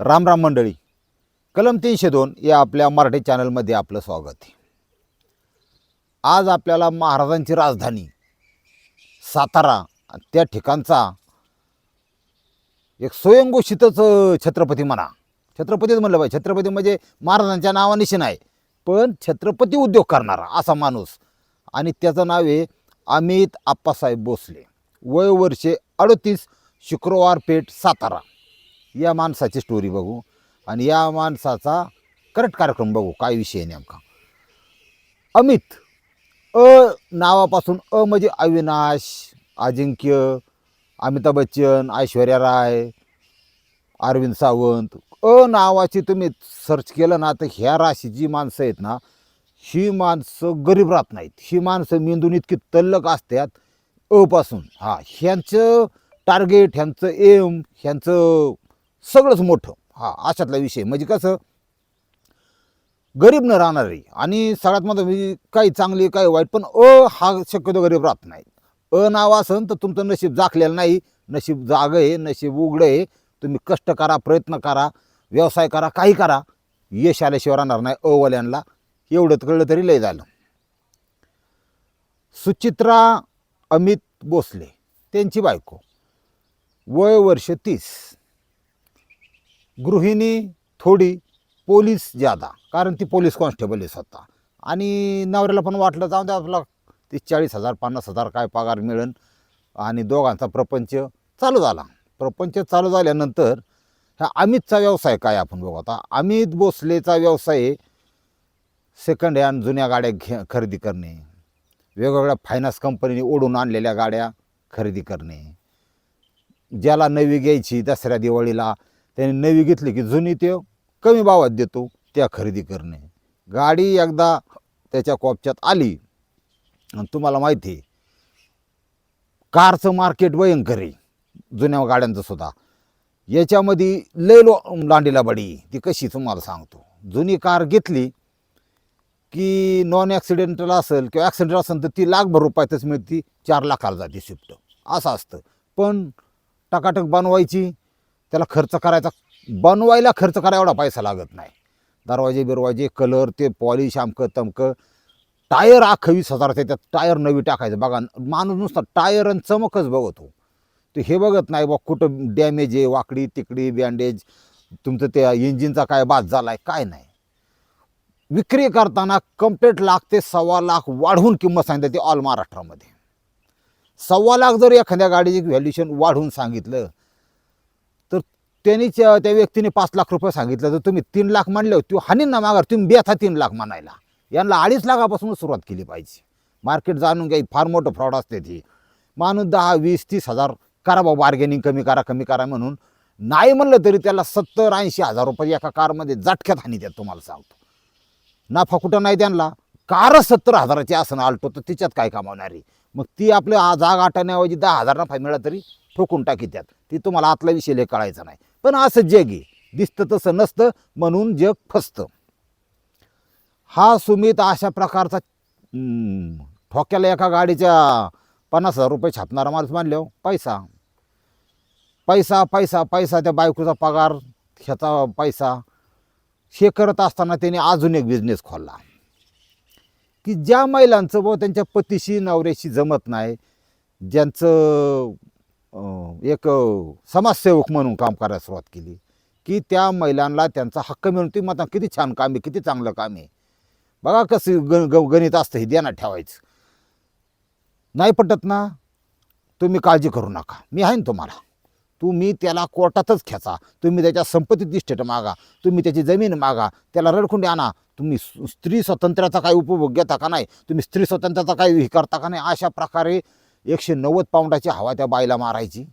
राम राम मंडळी. कलम तीनशे दोन या आपल्या मराठी चॅनलमध्ये आपलं स्वागत आहे. आज आपल्याला महाराजांची राजधानी सातारा त्या ठिकाणचा एक स्वयंघोषितच छत्रपती म्हणा. छत्रपतीच म्हणलं पाहिजे. छत्रपती म्हणजे महाराजांच्या नावानिशी नाही पण छत्रपती उद्योग करणारा असा माणूस आणि त्याचं नाव आहे अमित आप्पासाहेब भोसले. वय वर्षे अडतीस शुक्रवार पेठ सातारा. या माणसाची स्टोरी बघू. आणि या माणसाचा करेक्ट कार्यक्रम बघू. काय विषय नेमका? अमित अ नावापासून अ म्हणजे अविनाश अजिंक्य अमिताभ बच्चन ऐश्वर्या राय अरविंद सावंत अ नावाची तुम्ही सर्च केलं ना तर ह्या राशीची माणसं आहेत ना ही माणसं गरीब राहत नाहीत. ही माणसं मेंदून इतकी तल्लक असतात अपासून. हा ह्यांचं टार्गेट ह्यांचं एम ह्यांचं सगळंच मोठं. हा अशातला विषय. म्हणजे कसं गरीब न राहणारी आणि सगळ्यात माझं म्हणजे काही चांगली काही वाईट पण अ हा शक्यतो गरीब राहत नाही. अ नाव असन तर तुमचं नशीब जाखलेलं नाही. नशीब जागं आहे नशीब उघडं आहे. तुम्ही कष्ट करा प्रयत्न करा व्यवसाय करा काही करा. यश आल्याशिवाय राहणार नाही अवाल्यांना एवढं कळलं तरी लय झालं. सुचित्रा अमित भोसले त्यांची बायको. वय वर्ष तीस. गृहिणी थोडी पोलीस ज्यादा कारण ती पोलीस कॉन्स्टेबल आहे स्वतः. आणि नवऱ्याला पण वाटलं जाऊन द्या आपला तीस चाळीस हजार पन्नास हजार काय पगार मिळेल. आणि दोघांचा प्रपंच चालू झाला. प्रपंच चालू झाल्यानंतर ह्या अमितचा व्यवसाय काय आपण बघू आता. अमित भोसलेचा व्यवसाय सेकंड हँड जुन्या गाड्या घे खरेदी करणे. वेगवेगळ्या फायनान्स कंपनीने ओढून आणलेल्या गाड्या खरेदी करणे. ज्याला नवी घ्यायची दसऱ्या दिवाळीला त्याने नवी घेतली की जुनी ते कमी भावात देतो त्या खरेदी करणे. गाडी एकदा त्याच्या कोपच्यात आली. आणि तुम्हाला माहिती आहे कारचं मार्केट भयंकर आहे जुन्या गाड्यांचं सुद्धा. याच्यामध्ये लय लो लांडीला बडी ती कशी तुम्हाला सांगतो. जुनी कार घेतली की नॉन ॲक्सिडेंटल असेल किंवा ॲक्सिडेंट असेल तर ती लाखभर रुपयातच मिळती चार लाखाला जाते शिफ्ट. असं असतं. पण टकाटक बनवायची त्याला खर्च करायचा बनवायला खर्च करा एवढा पैसा लागत नाही. दरवाजे बिरवाजे कलर ते पॉलिश आमकं तमकं टायर अख्खं वीस हजाराचं त्यात टायर नवी टाकायचं. बघा माणूस नुसता टायर आणि चमकच बघतो. ते हे बघत नाही बा कुठं डॅमेज आहे वाकडी तिकडी बँडेज तुमचं त्या इंजिनचा काय बाद झाला आहे काय नाही. विक्री करताना कंप्लेट लाख ते सव्वा लाख वाढवून किंमत सांगितली ती ऑल महाराष्ट्रामध्ये. सव्वा लाख जर एखाद्या गाडीची व्हॅल्युएशन वाढवून सांगितलं त्यांनीच त्यांनी त्या त्या व्यक्तीने पाच लाख रुपये सांगितलं. तर तुम्ही तीन लाख मानले तो हानी ना मागा तुम्ही बेथा तीन लाख मानायला. यांना अडीच लाखापासून सुरुवात केली पाहिजे. मार्केट जाणून घ्याय फार मोठं फ्रॉड असते ती. माणूस दहा वीस तीस हजार करा बा बार्गेनिंग कमी करा कमी करा म्हणून. नाही म्हणलं तरी त्याला सत्तर ऐंशी हजार रुपये एका कारमध्ये जाटक्यात हानी द्या तुम्हाला सांगतो. नफा कुठं नाही त्यांना. कारच सत्तर हजाराची असं आलतो तर तिच्यात काय कमावणारी? मग ती आपलं जाग आटण्याऐवजी दहा हजार नफा मिळाला तरी ठोकून टाकी त्यात. ती तुम्हाला आतला विषय लय कळायचा नाही. पण असं जग आहे दिसतं तसं नसतं म्हणून जग फसतं. हा सुमित अशा प्रकारचा ठोक्याला एका गाडीच्या पन्नास हजार रुपये छापणारा माणूस मानले हो, पैसा. पैसा पैसा पैसा त्या बायकोचा पगार ह्याचा पैसा. हे करत असताना त्याने अजून एक बिझनेस खोलला. की ज्या महिलांचं व त्यांच्या पतीशी नवऱ्याशी जमत नाही ज्यांचं एक समाजसेवक म्हणून काम करायला सुरुवात केली की त्या महिलांना त्यांचा हक्क मिळून ती म्हणतात किती छान काम आहे किती चांगलं काम आहे. बघा कसं ग ग गणित असतं हे ध्यानात ठेवायचं. नाही पटत ना तुम्ही काळजी करू नका मी आहे ना तुम्हाला. तुम्ही त्याला कोर्टातच खेचा तुम्ही त्याच्या संपत्तीत इस्टेट मागा तुम्ही त्याची जमीन मागा त्याला रडखुंडी आणा. तुम्ही स्त्री स्वातंत्र्याचा काही उपभोग घेता का नाही तुम्ही स्त्री स्वातंत्र्याचा काही हे करता का नाही अशा प्रकारे एकशे नव्वद पाऊंडाची हवा त्या बाईला मारायची.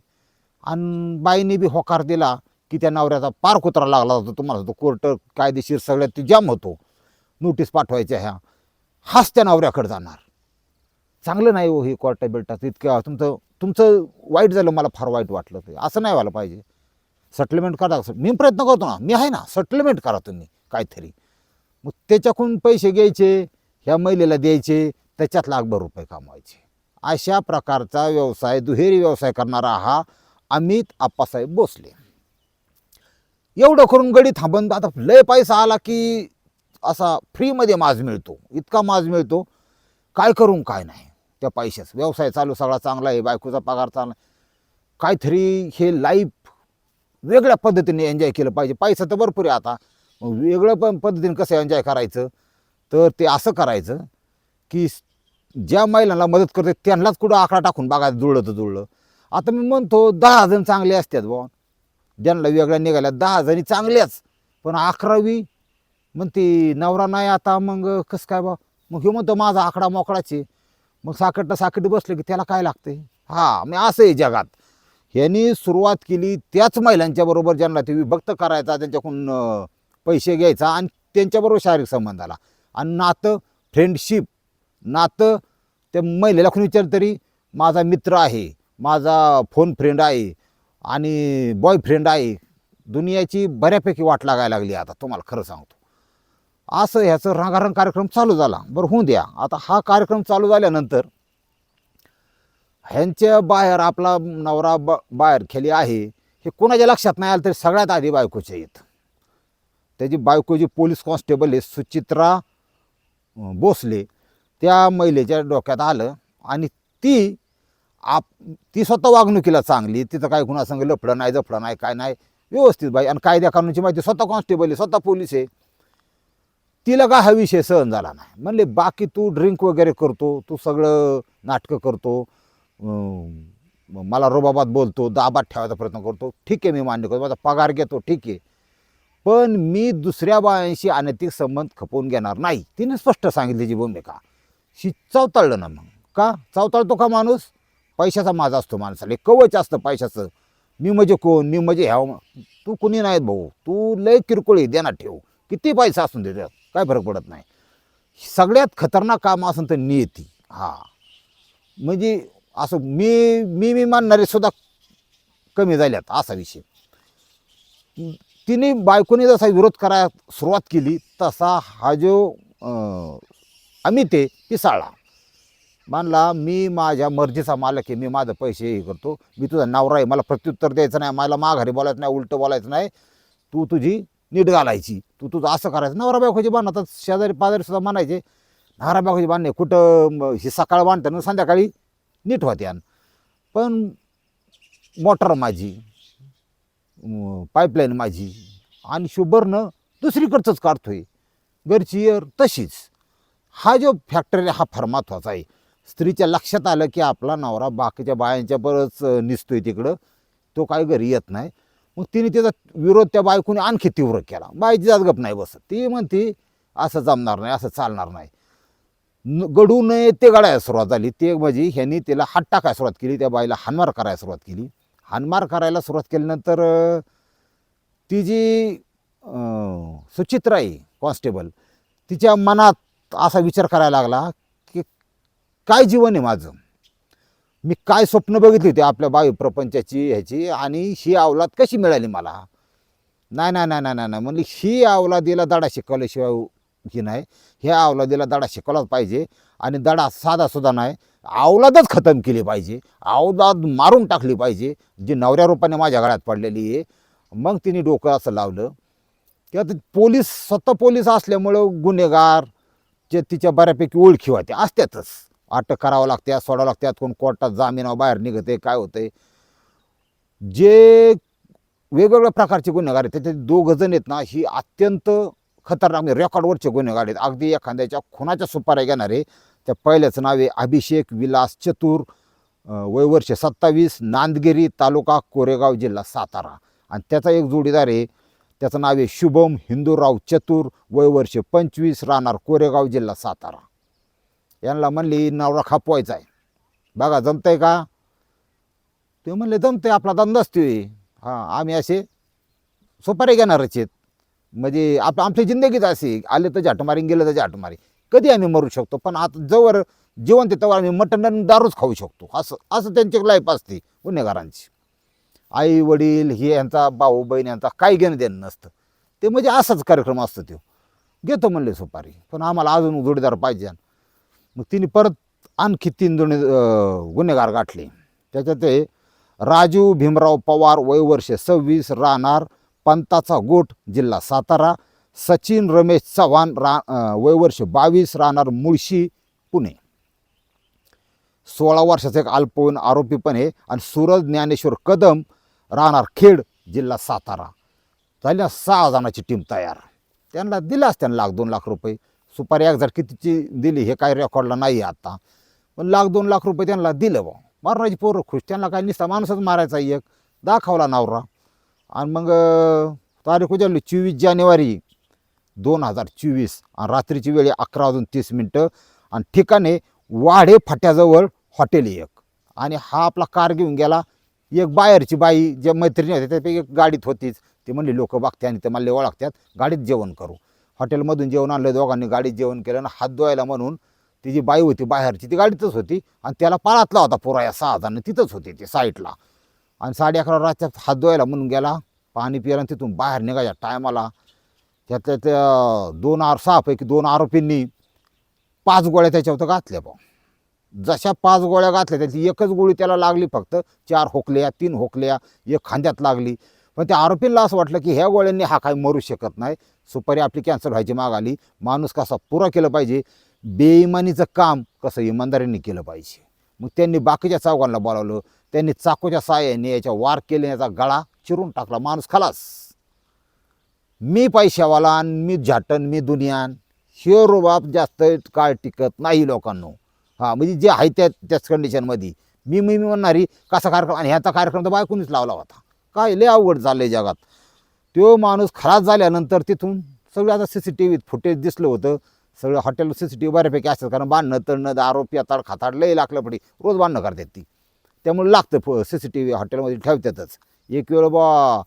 आणि बाईने बी होकार दिला की त्या नवऱ्याचा पार कुत्रा लागला होता. तुम्हाला तो कोर्ट कायदेशीर सगळ्यात ते जाम होतो. नोटीस पाठवायच्या ह्या. हाच त्या नवऱ्याकडे जाणार. चांगलं नाही हो हे कोर्टा बिल्टाचं. इतकं तुमचं तुमचं वाईट झालं मला फार वाईट वाटलं ते. असं नाही व्हायला पाहिजे. सेटलमेंट करा. मी प्रयत्न करतो ना. मी आहे ना. सेटलमेंट करा तुम्ही काहीतरी. मग त्याच्याकडून पैसे घ्यायचे ह्या महिलेला द्यायचे त्याच्यात लाखभर रुपये कमवायचे. अशा प्रकारचा व्यवसाय दुहेरी व्यवसाय करणारा हा अमित आप्पासाहेब भोसले. एवढं करून गडी थांबून आता लय पैसा आला की असा फ्रीमध्ये माज मिळतो. इतका माज मिळतो. काय करून काय नाही. त्या पैशाच. व्यवसाय चालू सगळा चांगला आहे बायकोचा पगार चांगला काहीतरी हे लाईफ वेगळ्या पद्धतीने एन्जॉय केलं पाहिजे. पैसा तर भरपूर आहे आता. वेगळं पण पद्धतीने कसं एन्जॉय करायचं? तर ते असं करायचं की ज्या महिलांना मदत करते त्यांनाच कुठं आकडा टाकून बघायला जुळलं तर जुळलं. आता मी म्हणतो दहा जण चांगले असतात बुवा. ज्यांना वेगळ्या निघाल्या दहा जणी चांगल्याच. पण अकरावी म्हणते नवरा नाही आता मग कसं काय बा मग हे म्हणतो माझा आकडा मोकळाचे मग साकट साकट बसलं की त्याला काय लागते हां मी असं आहे जगात. ह्यांनी सुरुवात केली त्याच महिलांच्या बरोबर ज्यांना ते विभक्त करायचा त्यांच्याकडून पैसे घ्यायचा आणि त्यांच्याबरोबर शारीरिक संबंध आला. आणि नातं फ्रेंडशिप नातं त्या महिलेला कोणी विचार तरी माझा मित्र आहे माझा फोन फ्रेंड आहे आणि बॉयफ्रेंड आहे दुनियाची बऱ्यापैकी वाट लागायला लागली आता तुम्हाला खरं सांगतो. असं ह्याचं रंगारंग कार्यक्रम चालू झाला. बरं होऊ द्या. आता हा कार्यक्रम चालू झाल्यानंतर ह्यांच्या बाहेर आपला नवरा ब बाहेर खेळी आहे हे कोणाच्या लक्षात नाही आलं तरी सगळ्यात आधी बायकोच्या येत त्याची बायको जी पोलीस कॉन्स्टेबल आहे सुचित्रा भोसले. त्या महिलेच्या डोक्यात आलं आणि ती आप ती स्वतः वागणुकीला चांगली तिथं काय कुणासंग लफडं नाही जफडं नाही काय नाही व्यवस्थित बाई. आणि कायद्या कानूनची माहिती स्वतः कॉन्स्टेबल आहे स्वतः पोलीस आहे. तिला का हा विषय सहन झाला नाही? म्हणले बाकी तू ड्रिंक वगैरे करतो तू सगळं नाटकं करतो मला रोबाबात बोलतो दाबात ठेवायचा प्रयत्न करतो. ठीक आहे मी मान्य करतो माझा पगार घेतो ठीक आहे. पण मी दुसऱ्या बायांशी अनैतिक संबंध खपवून घेणार नाही. तिने स्पष्ट सांगितली जी भूमिका शी चवताळलं ना मग. का? चवताळतो का माणूस? पैशाचा माझा असतो माणसाला. कवच असतं पैशाचं. मी म्हणजे कोण? मी म्हणजे ह्या तू कुणी नाहीत भाऊ. तू लय किरकोळी देणार ठेव. किती पैसा असून दे त्यात काय फरक पडत नाही. सगळ्यात खतरनाक काम असून तर नियती. हां. म्हणजे असं मी मी मी मानणारे सुद्धा कमी झाल्यात असा विषय. तिने बायकोने जसा विरोध करायला सुरुवात केली तसा हा जो आम्ही ते आहे पिसाळला मानला मी माझ्या मर्जीचा मालक आहे मी माझं पैसे हे करतो. मी तुझा नवरा आहे मला प्रत्युत्तर द्यायचं नाही मला माघारी बोलायचं नाही उलटं बोलायचं नाही. तू तुझी नीट घालायची. तू तुझं असं करायचं. नवरा बायकोची बांध आता शेजारी पाजारी सुद्धा म्हणायचे नवरा बायकोची बांधणे कुठं हे सकाळ सकाळ बांधताना संध्याकाळी नीट होत्यान पण मोटर माझी पाईपलाईन माझी आणि शुभरनं दुसरीकडचंच काढतोय. घरची एअर तशीच. हा जो फॅक्टरी हा फार महत्त्वाचा आहे. स्त्रीच्या लक्षात आलं की आपला नवरा बाकीच्या बायांच्या बरंच निसतोय तिकडं. तो काय घरी येत नाही. मग तिने त्याचा विरोध त्या बायकोने आणखी तीव्र केला. बायची जात गप नाही बसत. ती म्हणते असं जमणार नाही असं चालणार नाही. न गडू नये ते गडायला सुरुवात झाली. ते म्हणजे ह्यांनी तिला हात टाकायला सुरुवात केली त्या बाईला हानमार करायला सुरुवात केली. हानमार करायला सुरुवात केल्यानंतर ती जी अं, सुचित्रा आहे कॉन्स्टेबल तिच्या मनात असा विचार करायला लागला की काय जीवन आहे माझं? मी काय स्वप्न बघितली होती आपल्या बायू प्रपंचाची ह्याची? आणि ही अवलाद कशी मिळाली मला? नाही नाही नाही नाही नाही. नाही म्हणली ही अवलादीला दडा शिकवल्याशिवाय ही नाही. ह्या अवलादीला दडा शिकवलाच पाहिजे. आणि दडा साधा सुद्धा नाही. अवलादच खतम केली पाहिजे. अवलाद मारून टाकली पाहिजे. जी नवऱ्या रूपाने माझ्या घरात पडलेली आहे. मग तिने डोकं असं लावलं. किंवा आता पोलीस स्वतः पोलीस असल्यामुळं गुन्हेगार जे तिच्या बऱ्यापैकी ओळखी होत्या असत्यातच. अटक करावं लागत्या सोडावं लागत्यात कोण कोर्टात जामिनावर बाहेर निघते काय होतंय. जे वेगवेगळ्या प्रकारचे गुन्हेगार आहेत त्याच्यात दोघं जण आहेत ना ही अत्यंत खतरनाक म्हणजे रेकॉर्डवरचे गुन्हेगार आहेत. अगदी एखाद्याच्या खुनाच्या सुपाऱ्या घेणारे त्या पहिल्याचं नाव आहे अभिषेक विलास चतुर वय वर्ष सत्तावीस नांदगिरी तालुका कोरेगाव जिल्हा सातारा. आणि त्याचा एक जोडीदार आहे त्याचं नाव आहे शुभम हिंदूराव चतुर वय वर्ष पंचवीस राहणार कोरेगाव जिल्हा सातारा. यांना म्हणली नवरा खापवायचा आहे. बघा जमतंय का? ते म्हणले जमतंय आपला धंदाच ते हां आम्ही असे सुपारी घेणारच आहेत. म्हणजे आप आमची जिंदगीच अशी आले तर झाटमारी गेलं तर झाटमारी कधी आम्ही मरू शकतो? पण आता जवळ जिवंत तेव्हा आम्ही मटण आणि दारूच खाऊ शकतो. असं असं त्यांची लाईफ असते गुन्हेगारांची. आई वडील हे यांचा भाऊ बहीण यांचा काही घेणं देणं नसतं. ते म्हणजे असाच कार्यक्रम असतो तो. घेतो म्हणले सुपारी पण आम्हाला अजून जोडीदार पाहिजे. मग तिने परत आणखी तीन जुने गुन्हेगार गाठले. त्याच्यात ते राजू भीमराव पवार वय वर्ष सव्वीस राहणार पंताचा गोट जिल्हा सातारा. सचिन रमेश चव्हाण रा अं, वय वर्ष बावीस राहणार मुळशी पुणे. सोळा वर्षाचा एक अल्पवयीन आरोपी पण आहे. आणि सूरज ज्ञानेश्वर कदम राहणार खेड जिल्हा सातारा. झाली सहा जणांची टीम तयार. त्यांना दिलाच त्यांना लाख दोन लाख रुपये. सुपारी एक जर कितीची दिली हे काही रेकॉर्डला नाही आहे आता. पण लाख दोन लाख रुपये त्यांना दिलं बा मारण्याची पोरं खुश. त्यांना काय नुसता माणूसच मारायचा एक. दाखवला नवरा. आणि मग तारीख उजाडली चोवीस जानेवारी दोन हजार चोवीस. आणि रात्रीची वेळ अकरा वाजून तीस मिनटं. आणि ठिकाणे वाढे फाट्याजवळ हॉटेल एक. आणि हा आपला कार घेऊन गेला. एक बाहेरची बाई ज्या मैत्रिणी होत्या त्यापैकी एक गाडीत होतीच. ती म्हणली लोक बघते आणि ते मला ओळखतात गाडीत जेवण करू. हॉटेलमधून जेवण आणलं दोघांनी गाडीत जेवण केलं आणि हात धुवायला म्हणून ती जी बाई होती बाहेरची ती गाडीतच होती आणि त्याला पाळातला होता पुरा या सहा जण तिथंच होती ती साईडला. आणि साडे अकरा रातच्या हात धुवायला म्हणून गेला पाणी पियाला आणि तिथून बाहेर निघायच्या टायमाला. त्यातल्या त्या दोन आर सहापैकी दोन आरोपींनी पाच गोळ्या त्याच्यावर घातल्या बा जशा पाच गोळ्या घातल्या त्याची एकच गोळी त्याला लागली फक्त. चार होकल्या तीन होकल्या एक खांद्यात लागली. पण त्या आरोपींना असं वाटलं की ह्या गोळ्यांनी हा काय मरू शकत नाही. सुपारी आपली कॅन्सर व्हायची माग आली. माणूस कसा पुरा केलं पाहिजे. बेईमानीचं काम कसं इमानदारीने केलं पाहिजे. मग त्यांनी बाकीच्या चौघांना बोलावलं. त्यांनी चाकूच्या साह्याने याच्या वार केले याचा गळा चिरून टाकला. माणूस खलास. मी पैशावाला आणि मी झाटन मी दुनियान. हे रुबाब जास्त काळ टिकत नाही लोकांनो. हां म्हणजे जे आहे त्या त्याच कंडिशनमध्ये मी मी मी म्हणणारी कसा कार्यक्रम आणि ह्याचा कार्यक्रम तर बायकोनीच लावला होता. काय लय अवघड चाललं आहे जगात. तो माणूस खराब झाल्यानंतर तिथून सगळं आता सी सी टी व्हीत फुटेज दिसलं होतं. सगळं hotel C C T V बऱ्यापैकी असतात कारण बांधणं तळणं दारू आताड खाताड लय लागलं पडी रोज बांधणं करतात ती. त्यामुळे लागतं फ सी सी टी व्ही हॉटेलमध्ये ठेवतातच. एक वेळ बा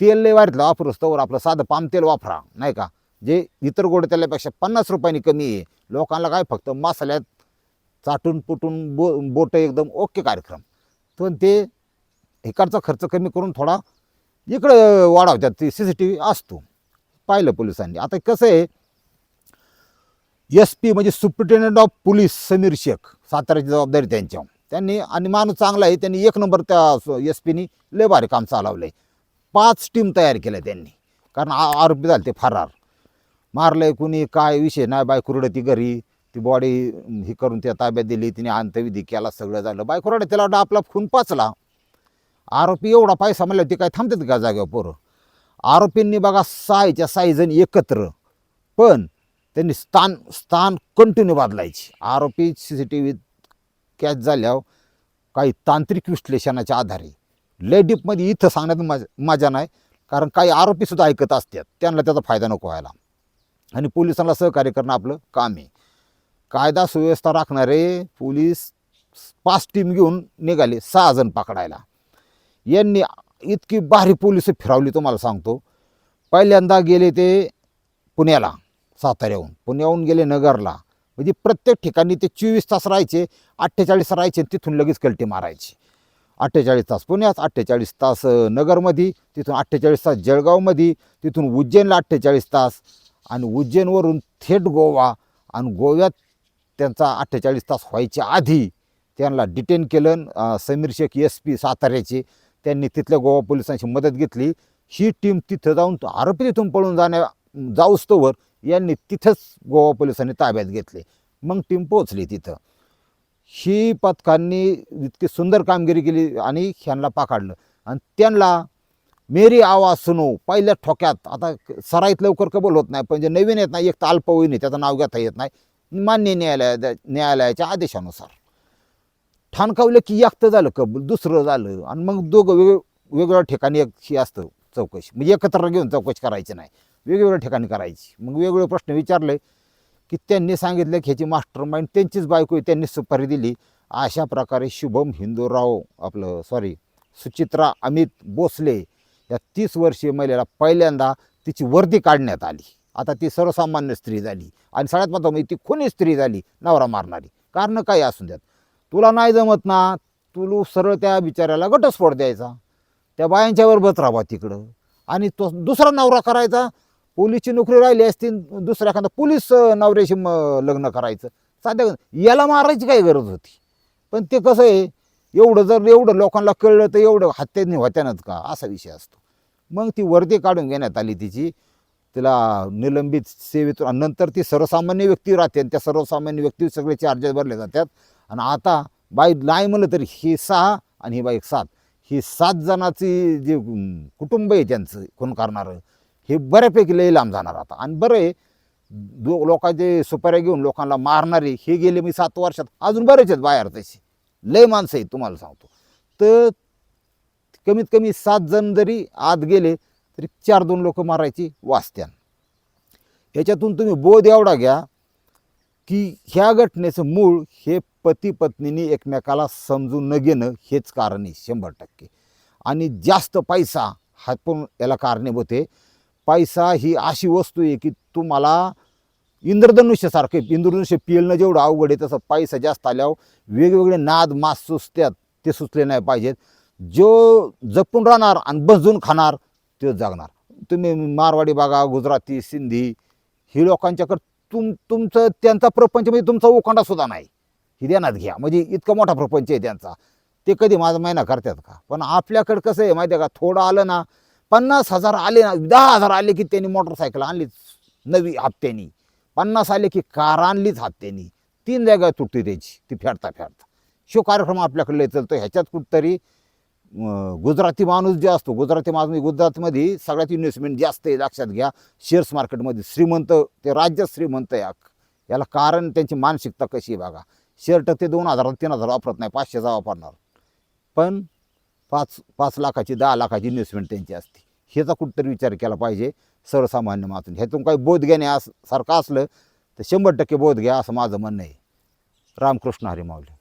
तेल लय वाढलं वापरूस तर आपलं साधं पाम तेल वापरा नाही का? जे इतर गोड तेलापेक्षा पन्नास रुपयांनी कमी आहे. लोकांना काय फक्त मसाल्यात चाटून पुटून बो बोटं एकदम ओके कार्यक्रम. पण ते इकडचा खर्च कमी करून थोडा इकडं वाढवतात ती सी सी टी व्ही असतो. पाहिलं पोलिसांनी. आता कसं आहे एस पी म्हणजे superintendent of police Samir Shaikh साताऱ्याची जबाबदारी त्यांच्यावर त्यांनी आणि माणूस चांगला आहे त्यांनी एक नंबर त्या एस पीनी लय भारी काम चालवलं आहे पाच टीम तयार केल्या त्यांनी. कारण आरोपी झाले ते फरार. मारलंय कुणी काय विषय नाही बाय कुरडती घरी. ती बॉडी ही करून त्या ताब्यात दिली तिने अंतविधी केला सगळं झालं. बायकोराडे त्याला आपला खून पाचला. आरोपी एवढा पैसा म्हणलं ते काय थांबतात का जागेवर पोरं? आरोपींनी बघा साईच्या साई जण एकत्र पण त्यांनी स्थान स्थान कंटिन्यू बदलायची. आरोपी सी सी टी व्हीत कॅच झाल्यावर काही तांत्रिक विश्लेषणाच्या आधारे. लय डीपमध्ये इथं सांगण्यात मजा मजा नाही कारण काही आरोपीसुद्धा ऐकत असतात. त्यांना त्याचा फायदा नको व्हायला. आणि पोलिसांना सहकार्य करणं आपलं काम आहे. कायदा सुव्यवस्था राखणारे पोलीस पाच टीम घेऊन निघाले सहा जण पकडायला. यांनी इतकी भारी पोलीस फिरावली तुम्हाला सांगतो. पहिल्यांदा गेले ते पुण्याला साताऱ्याहून. पुण्याहून गेले नगरला. म्हणजे प्रत्येक ठिकाणी ते चोवीस तास राहायचे अठ्ठेचाळीस राहायचे तिथून लगेच कलटी मारायची. अठ्ठेचाळीस तास पुण्यात अठ्ठेचाळीस तास नगरमध्ये तिथून अठ्ठेचाळीस तास जळगावमध्ये तिथून उज्जैनला अठ्ठेचाळीस तास आणि उज्जैनवरून थेट गोवा आणि गोव्यात त्यांचा अठ्ठेचाळीस तास व्हायच्या आधी त्यांना डिटेन केलं समीर शेख एस पी साताऱ्याचे त्यांनी तिथल्या गोवा पोलिसांची मदत घेतली. ही टीम तिथं जाऊन आरोपी तिथून पळून जाण्या जाऊस्तोवर यांनी तिथंच गोवा पोलिसांनी ताब्यात घेतले. मग टीम पोचली तिथं. ही पथकांनी इतकी सुंदर कामगिरी केली आणि ह्यांना पकडलं. आणि त्यांना मेरी आवाज सुनो पहिल्या ठोक्यात आता सराईत लवकर कबल होत नाही पण जे नवीन येत नाही एक तर अल्पवयीन आहे त्याचं नाव घेता येत नाही. मान्य न्यायालया न्यायालयाच्या आदेशानुसार. ठाणकावलं की एकतं झालं कबूल दुसरं झालं आणि मग दोघं वेग वेगवेगळ्या ठिकाणी एक ही असतं चौकशी. म्हणजे एकत्र घेऊन चौकशी करायची नाही. वेगवेगळ्या ठिकाणी करायची. मग वेगवेगळे प्रश्न विचारले की त्यांनी सांगितलं की ह्याची मास्टर माइंड त्यांचीच बायको आहे त्यांनी सुपारी दिली. अशा प्रकारे शुभम हिंदूराव आपलं सॉरी सुचित्रा अमित भोसले या तीस वर्षीय महिलेला पहिल्यांदा तिची वर्दी काढण्यात आली. आता ती सर्वसामान्य स्त्री झाली. आणि सगळ्यात महत्त्व म्हणजे ती खुनी स्त्री झाली नवरा मारणारी. कारण काही असू द्यात. तुला नाही जमत ना तुलू सरळ त्या बिचाऱ्याला घटस्फोट द्यायचा. त्या बायांच्यावर बत राहावा तिकडं. आणि तो दुसरा नवरा करायचा. पोलीसची नोकरी राहिली असती दुसऱ्या एखादा पोलीस नवऱ्याशी म- लग्न करायचं. साध्या याला मारायची काय गरज होती. पण ते कसं आहे एवढं जर एवढं लोकांना कळलं तर एवढं हत्याने होत्यानंच का? असा विषय असतो. मग ती वर्दी काढून घेण्यात आली तिची. तिला निलंबित सेवेतून आणि नंतर ती सर्वसामान्य व्यक्ती राहते आणि त्या सर्वसामान्य व्यक्ती सगळे चार्जेस भरले जातात. आणि आता बाई नाही म्हणलं तरी ही सहा आणि ही बाई सात. ही सात जणाची जे कुटुंब आहे त्यांचं खून करणारं हे बऱ्यापैकी लई लांब जाणार आता. आणि बरं आहे दो लोकांचे सुपाऱ्या घेऊन लोकांना मारणारे हे गेले मी सात वर्षात अजून बरेच आहेत बाहेर तसे. लय माणसं आहेत तुम्हाला सांगतो. तर कमीत कमी सात जण जरी आत गेले तरी चार दोन लोक मारायची वाचत्यान ह्याच्यातून तुम्ही बोध एवढा घ्या की ह्या घटनेचं मूळ हे पती पत्नीने एकमेकाला समजून न घेणं हेच कारण आहे शंभर टक्के. आणि जास्त पैसा हा पण याला कारणीभूत आहे. पैसा ही अशी वस्तू आहे की तुम्हाला इंद्रधनुष्यासारखे इंद्रधनुष्य पिळणं जेवढं अवघड आहे तसं पैसा जास्त आल्यावर वेगवेगळे नाद मास सुचतात ते सुचले नाही पाहिजेत. जो जपून राहणार आणि बसून खाणार ते जगणार. तुम्ही मारवाडी बघा गुजराती सिंधी ही लोकांच्याकडं तुम तुमचं त्यांचा प्रपंच म्हणजे तुमचा उखंडासुद्धा नाही. ही ध्यानात घ्या. म्हणजे इतका मोठा प्रपंच आहे त्यांचा. ते कधी माझा महिना करतात का? पण आपल्याकडं कसं आहे माहिती आहे का? थोडं आलं ना पन्नास हजार आले ना दहा हजार आले की त्यांनी मोटरसायकल आणलीच नवी हप्त्यानी. पन्नास आले की कार आणलीच हप्त्यानी. तीन जागा तुटते त्याची. ती फेडता फेडता शो कार्यक्रम आपल्याकडे चलतो चालतो ह्याच्यात कुठंतरी गुजराती माणूस जे असतो गुजराती माणूस म्हणजे गुजरातमध्ये सगळ्यात इन्व्हेस्टमेंट जास्त आहे लक्षात घ्या. शेअर्स मार्केटमध्ये श्रीमंत ते राज्यात श्रीमंत आहे. याला कारण त्यांची मानसिकता कशी आहे बघा. शर्ट ते दोन हजार तीन हजार वापरत नाही पाचशेचा वापरणार. पण पाच पाच लाखाची दहा लाखाची इन्व्हेस्टमेंट त्यांची असते. ह्याचा कुठंतरी विचार केला पाहिजे सर्वसामान्य मातून ह्यातून काही बोध घेणे अस सारखं असलं तर शंभर टक्के बोध घ्या असं माझं म्हणणं आहे. रामकृष्ण हरी माऊली.